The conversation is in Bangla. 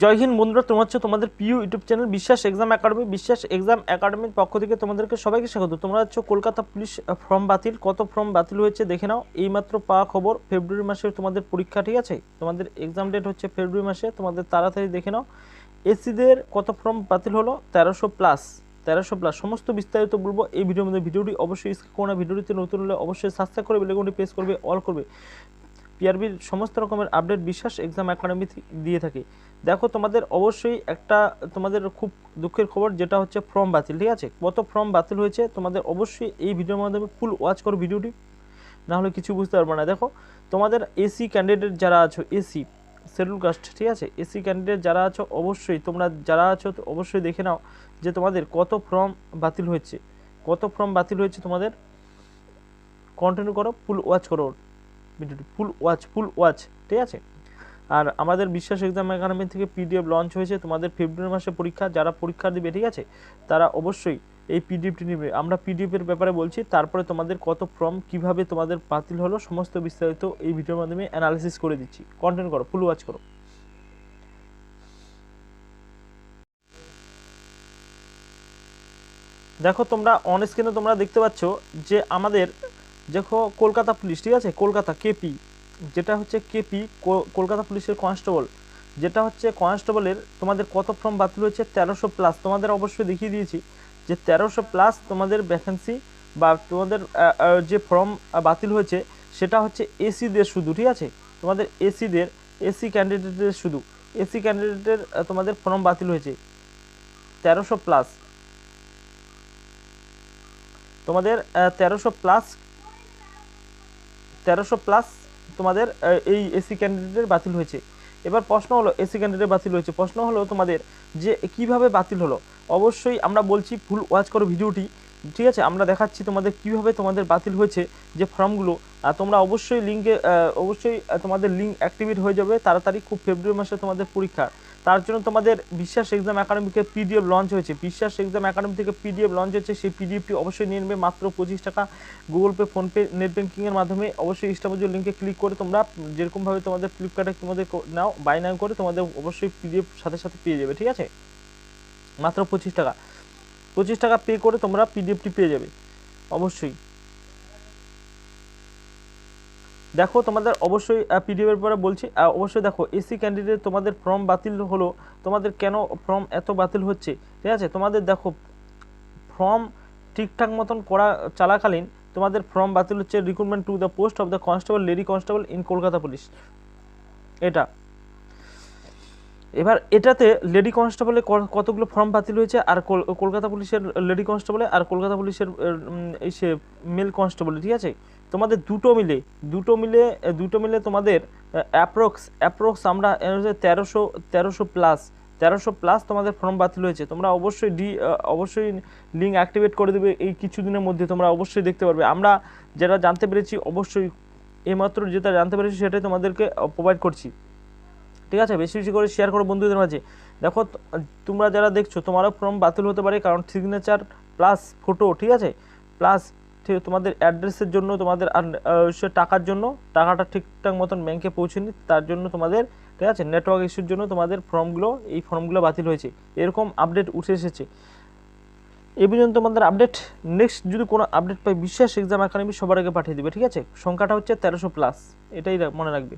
জয় হিন্দ বন্ধুরা, তোমার হচ্ছে তোমাদের প্রিয় YouTube channel Biswas exam academy, Biswas exam একাডেমির পক্ষ থেকে তোমাদেরকে সবাইকে স্বাগত। তোমরা হচ্ছে কলকাতা পুলিশ ফর্ম বাতিল, কত ফর্ম বাতিল হয়েছে দেখে নাও। এইমাত্র পাওয়া খবর, ফেব্রুয়ারি মাসে তোমাদের পরীক্ষা, ঠিক আছে? তোমাদের এক্সাম ডেট হচ্ছে ফেব্রুয়ারি মাসে, তোমাদের তাড়াতাড়ি দেখে নাও। এসিদের কত ফর্ম বাতিল হলো? তেরোশো প্লাস তেরোশো প্লাস। সমস্ত বিস্তারিত বলব এই ভিডিওর মধ্যে। ভিডিওটি অবশ্যই কোনো ভিডিওটিতে নতুন হলে অবশ্যই সাবস্ক্রাইব করে বেলেগুনটি প্রেস করবে অল করবে। পিআরবির সমস্ত রকমের আপডেট বিশ্বাস এক্সাম একাডেমি দিয়ে থাকে। দেখো তোমাদের অবশ্যই একটা তোমাদের খুব দুঃখের খবর, যেটা হচ্ছে ফর্ম বাতিল, ঠিক আছে? কত ফর্ম বাতিল হয়েছে তোমাদের অবশ্যই এই ভিডিওর মাধ্যমে ফুল ওয়াচ করো ভিডিওটি না হলে কিছু বুঝতে পারবে না। দেখো, তোমাদের এসি ক্যান্ডিডেট যারা আছো এসি শিডিউল কাস্ট ঠিক আছে? এসি ক্যান্ডিডেট যারা আছো, অবশ্যই তোমরা যারা আছো অবশ্যই দেখে নাও যে তোমাদের কত ফর্ম বাতিল হয়েছে। কত ফর্ম বাতিল হয়েছে তোমাদের? কন্টিনিউ করো ফুল ওয়াচ করো। ভিডিওটি ফুল ওয়াচ ফুল ওয়াচ ঠিক আছে? আর আমাদের বিশ্বাস এক্সাম একাডেমি থেকে পিডিএফ লঞ্চ হয়েছে। তোমাদের ফেব্রুয়ারি মাসে পরীক্ষা, যারা পরীক্ষা দেবে, ঠিক আছে? তারা অবশ্যই এই পিডিএফটি নেবে। আমরা পিডিএফের ব্যাপারে বলছি, তারপরে তোমাদের কত ফর্ম কীভাবে তোমাদের বাতিল হলো, সমস্ত বিস্তারিত এই ভিডিওর মাধ্যমে অ্যানালিসিস করে দিচ্ছি। কন্টেন্ট করো ফুল ওয়াচ করো। দেখো তোমরা অন স্ক্রিনে তোমরা দেখতে পাচ্ছ যে আমাদের দেখো, কলকাতা পুলিশ, ঠিক আছে? কলকাতা কেপি যেটা হচ্ছে কেপি কলকাতা পুলিশের কনস্টেবল যেটা হচ্ছে কনস্টেবলের তোমাদের কত ফর্ম বাতিল হয়েছে? তেরোশো প্লাস তোমাদের অবশ্যই দেখিয়ে দিয়েছি যে তেরোশো প্লাস তোমাদের ভ্যাকেন্সি বা তোমাদের যে ফর্ম বাতিল হয়েছে, সেটা হচ্ছে এসিদের শুধু, ঠিক আছে? তোমাদের এসিদের এসি ক্যান্ডিডেটদের শুধু। এসি ক্যান্ডিডেটের তোমাদের ফর্ম বাতিল হয়েছে তেরোশো প্লাস তোমাদের তেরোশো প্লাস তেরোশো প্লাস তোমাদের এই এসি ক্যান্ডিডেটের বাতিল হয়েছে। এবার প্রশ্ন হলো এসি ক্যান্ডিডেট বাতিল হয়েছে। প্রশ্ন হলো তোমাদের যে কীভাবে বাতিল হলো? অবশ্যই আমরা বলছি ফুল ওয়াচ করো ভিডিওটি। ঠিক আছে, আমরা দেখাচ্ছি তোমাদের কীভাবে তোমাদের বাতিল হয়েছে যে ফর্মগুলো। তোমরা অবশ্যই লিঙ্কে অবশ্যই তোমাদের লিঙ্ক অ্যাক্টিভেট হয়ে যাবে তাড়াতাড়ি, খুব ফেব্রুয়ারি মাসে তোমাদের পরীক্ষা। তার জন্য তোমাদের বিশ্বাস এক্সাম একাডেমিকে পিডিএফ লঞ্চ হয়েছে। বিশ্বাস এক্সাম একাডেমি থেকে পিডিএফ লঞ্চ হয়েছে, সেই পিডিএফটি অবশ্যই নিয়ে নেবে। মাত্র পঁচিশ টাকা গুগল পে ফোনপে নেট ব্যাঙ্কিংয়ের মাধ্যমে। অবশ্যই ইস্টামজুর লিঙ্কে ক্লিক করে তোমরা যেরকমভাবে তোমাদের ফ্লিপকার্টে তোমাদের নাও বাই নাও করে তোমাদের অবশ্যই পিডিএফ সাথে সাথে পেয়ে যাবে, ঠিক আছে? মাত্র পঁচিশ টাকা। পঁচিশ টাকা পে করে তোমরা পিডিএফটি পেয়ে যাবে। অবশ্যই। দেখো, তোমাদের অবশ্যই পিডিএফের পরে বলছি। অবশ্যই দেখো এসি ক্যান্ডিডেট তোমাদের ফর্ম বাতিল হলো, তোমাদের কেন ফর্ম এত বাতিল হচ্ছে? ঠিক আছে? তোমাদের দেখো ফর্ম ঠিকঠাক মতন করা চলাকালীন তোমাদের ফর্ম বাতিল হচ্ছে recruitment to the post of the constable lady constable in Kolkata police এটা। এবার এটাতে লেডি কনস্টেবলে কতগুলো ফর্ম বাতিল হয়েছে আর কল- কলকাতা পুলিশের লেডি কনস্টেবলে আর কলকাতা পুলিশের এই সে মেল কনস্টেবলে, ঠিক আছে? তোমাদের দুটো মিলে দুটো মিলে দুটো মিলে তোমাদের অ্যাপ্রক্স অ্যাপ্রক্স আমরা তেরোশো তেরোশো প্লাস তেরোশো প্লাস তোমাদের ফর্ম বাতিল হয়েছে। তোমরা অবশ্যই ডি অবশ্যই লিঙ্ক অ্যাক্টিভেট করে দেবে, এই কিছুদিনের মধ্যে তোমরা অবশ্যই দেখতে পারবে। আমরা যেটা জানতে পেরেছি, অবশ্যই এইমাত্র যেটা জানতে পেরেছি সেটাই তোমাদেরকে প্রোভাইড করছি। ঠিক আছে? বেশি বেশি করে শেয়ার করো বন্ধুদের মাঝে। দেখো তোমরা যারা দেখছ, তোমারও ফর্ম বাতিল হতে পারে, কারণ সিগনেচার প্লাস ফটো ঠিক আছে? প্লাস তোমাদের অ্যাড্রেসের জন্য, তোমাদের টাকার জন্য, টাকাটা ঠিকঠাক মতন ব্যাংকে পৌঁছেনি, তার জন্য তোমাদের, ঠিক আছে? নেটওয়ার্ক ইস্যুর জন্য তোমাদের ফর্মগুলো এই ফর্মগুলো বাতিল হয়েছে। এরকম আপডেট উঠে এসেছে। এ পর্যন্ত তোমাদের আপডেট নেক্সট যদি কোনো আপডেট পাই, বিশ্বাস এক্সাম একাডেমি সবার আগে পাঠিয়ে দেবে, ঠিক আছে? সংখ্যাটা হচ্ছে তেরোশো প্লাস এটাই মনে রাখবে।